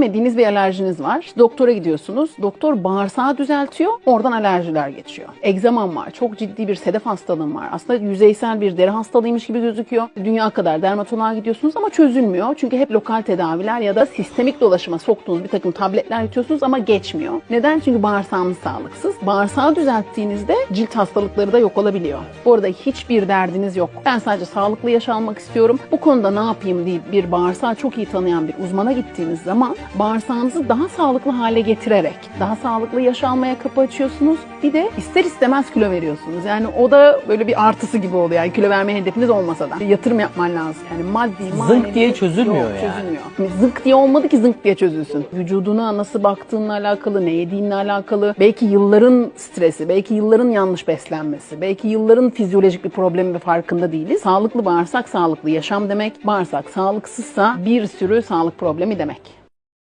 çözemediğiniz bir alerjiniz var. Doktora gidiyorsunuz. Doktor bağırsağı düzeltiyor. Oradan alerjiler geçiyor. Egzamam var. Çok ciddi bir sedef hastalığım var. Aslında yüzeysel bir deri hastalığıymış gibi gözüküyor. Dünya kadar dermatoloğa gidiyorsunuz ama çözülmüyor. Çünkü hep lokal tedaviler ya da sistemik dolaşıma soktuğunuz bir takım tabletler yutuyorsunuz ama geçmiyor. Neden? Çünkü bağırsağımız sağlıksız. Bağırsağı düzelttiğinizde cilt hastalıkları da yok olabiliyor. Bu arada hiçbir derdiniz yok. Ben sadece sağlıklı yaşamak istiyorum. Bu konuda ne yapayım deyip bir bağırsağı çok iyi tanıyan bir uzmana gittiğiniz zaman bağırsağınızı daha sağlıklı hale getirerek daha sağlıklı yaş almaya kapı açıyorsunuz. Bir de ister istemez kilo veriyorsunuz. Yani o da böyle bir artısı gibi oluyor. Yani kilo verme hedefiniz olmasa da yatırım yapman lazım. Yani maddi, manevi. diye çözülmüyor Yok, yani. Çözülmüyor. Şimdi Zınk diye olmadı ki zınk diye çözülsün. Vücuduna nasıl baktığınla alakalı, ne yediğinle alakalı, belki yılların stresi, belki yılların yanlış beslenmesi, belki yılların fizyolojik bir problemi ve farkında değiliz. Sağlıklı bağırsak sağlıklı yaşam demek. Bağırsak sağlıksızsa bir sürü sağlık problemi demek.